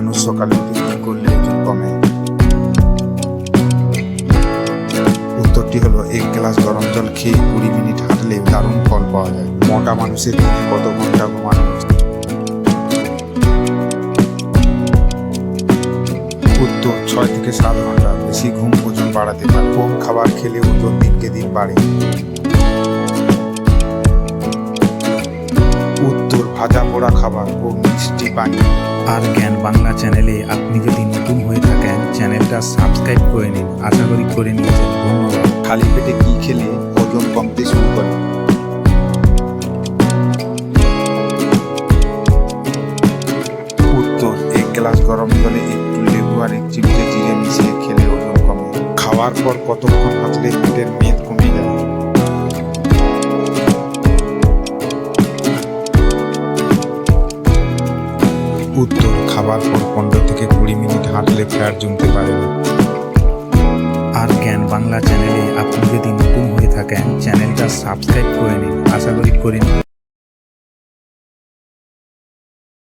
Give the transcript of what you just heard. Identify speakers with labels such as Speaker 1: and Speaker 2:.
Speaker 1: মানুষ সকালে উঠে করলে কমে? উত্তরটি হলো, এক গ্লাস গরম জল খেয়ে কুড়ি মিনিট হাঁটলে দারুণ ফল পাওয়া যায়। মোটা মানুষের দিনে কত ঘণ্টা ঘুমানো উত্তর, ছয় থেকে সাত ঘণ্টা। বেশি ঘুম ওজন বাড়াতে পারে। কম খাবার খেলে ওজন দিনকে দিন বাড়ে। ভাজা পোড়া খাবার ও মিষ্টি পানি
Speaker 2: আর জ্ঞান বাংলা চ্যানেলে আপনি যদি নতুন হয়ে থাকেন চ্যানেলটা সাবস্ক্রাইব করে নিন। আশা করি করে নিয়েছেন। ধন্যবাদ।
Speaker 1: খালি পেটে কি খেলে ওজন কমতে শুরু করে? উত্তর এক গ্লাস গরম জলে একটু লেবু আর এক চিমটে জিরে মিশিয়ে খেলে ওজন কমে। খাওয়ার পর কতক্ষণ হাঁটলে পেটের উত্তর, খাবার পর পনেরো থেকে কুড়ি মিনিট হাঁটলে ফ্যাট জমতে পারে
Speaker 2: আর জ্ঞান বাংলা চ্যানেলে আপনি যদি নতুন হয়ে থাকেন, চ্যানেলটা সাবস্ক্রাইব করে নিন। আশা করি করে নিন।